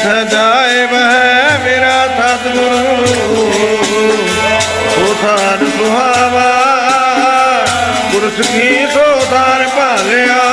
ਜਿੱਥੇ ਜਾਏ ਵਹਿ ਮੇਰਾ ਸਤਿਗੁਰੂ। ਸੋ ਥਾਨ ਸੁਹਾਵਾ ਗੁਰ ਕੀ ਸੋ ਥਾਨ ਭਾਲਿਆ।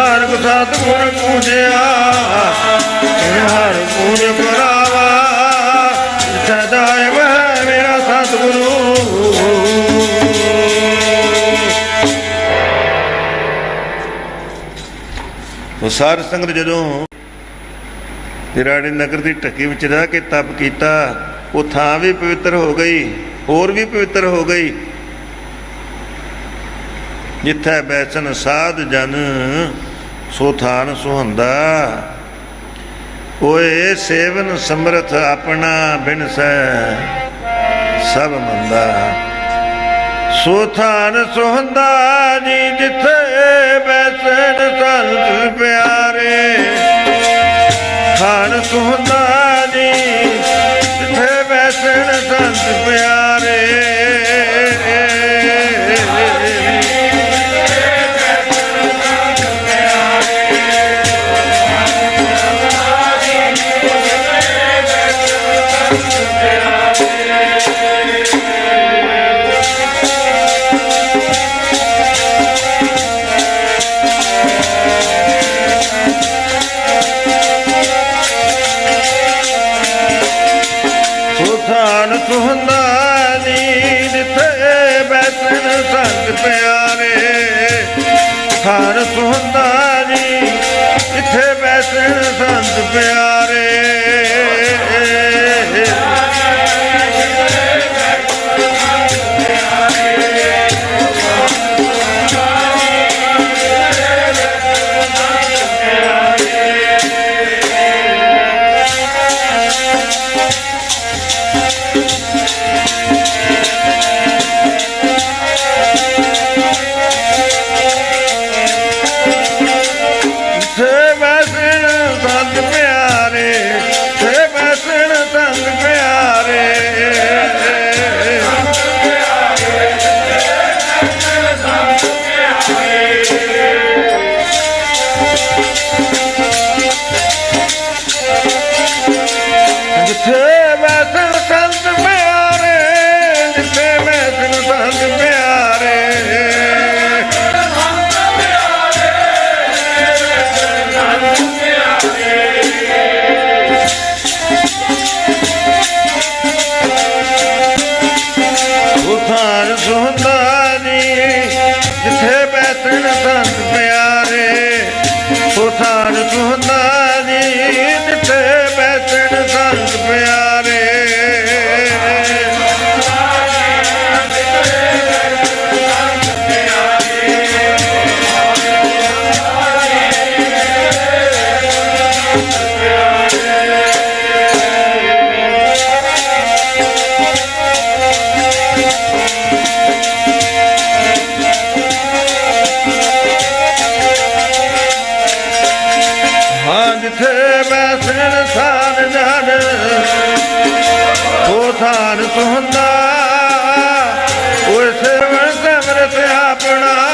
ਨਾਨਕ ਸਤਿਗੁਰ ਪੂਜਿਆ ਜਿਨ ਹਰ ਪੂਜ ਕਰਾਵਾ। ਸਦਾ ਵਹਿ ਮੇਰਾ ਸਤਿਗੁਰੂ। ਉਹ ਸਾਰ ਸੰਗਤ ਜਦੋਂ ਤਿਰਾੜੇ ਨਗਰ ਦੀ ਢੱਕੀ ਵਿੱਚ ਰਹਿ ਕੇ ਤਪ ਕੀਤਾ, ਉਹ ਥਾਂ ਵੀ ਪਵਿੱਤਰ ਹੋ ਗਈ, ਹੋਰ ਵੀ ਪਵਿੱਤਰ ਹੋ ਗਈ। ਜਿੱਥੇ ਬੈਸਨ ਸਾਧ ਜਨ ਸੋ ਥਾਨ ਸੁਹੰਦਾ ਓਏ ਸੇਵਨ ਸਮਰਥ ਆਪਣਾ ਬਿਨਸੈ ਸਭ ਮੰਦਾ। ਸੋ ਥਾਨ ਸੁਹੰਦਾ ਜੀ ਜਿੱਥੇ ਬੈਸਨ ਸੰਤ ਪਿਆਰੇ ਥਾਨ ਸੁਹੰਦਾ ਨੀ ਜਿੱਥੇ ਬੈਠਣ ਸੰਗ ਪਿਆਰੇ। ਹੋ ਥਾਨ ਤੁਹੰਦਾ ਉਸ ਸਿਮਰਤ ਆਪਣਾ।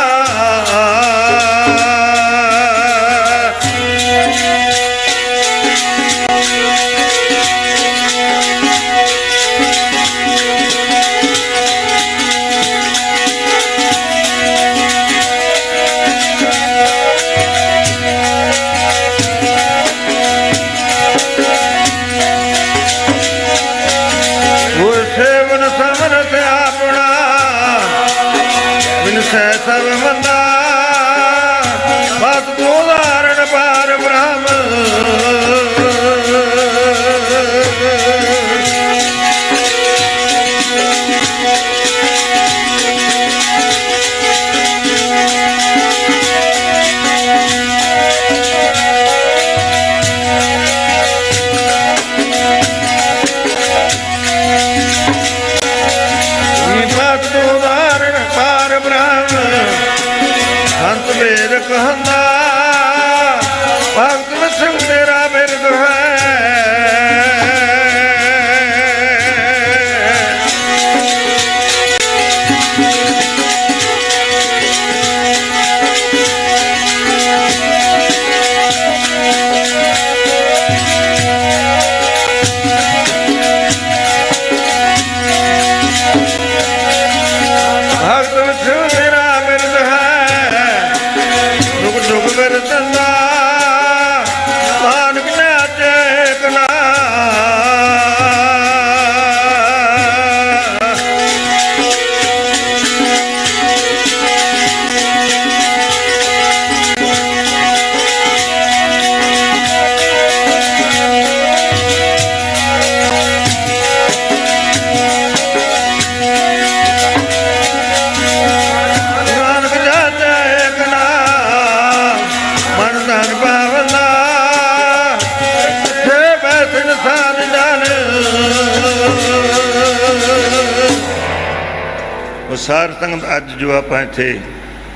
ਸਾਰ ਸੰਗਤ ਅੱਜ ਜੋ ਆਪਾਂ ਇੱਥੇ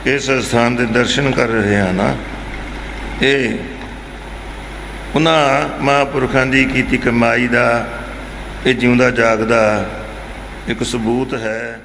ਇਸ ਸਥਾਨ ਦੇ ਦਰਸ਼ਨ ਕਰ ਰਹੇ ਹਾਂ ਨਾ, ਇਹ ਉਹਨਾਂ ਮਹਾਂਪੁਰਖਾਂ ਦੀ ਕੀਤੀ ਕਮਾਈ ਦਾ, ਇਹ ਜਿਉਂਦਾ ਜਾਗਦਾ ਇੱਕ ਸਬੂਤ ਹੈ।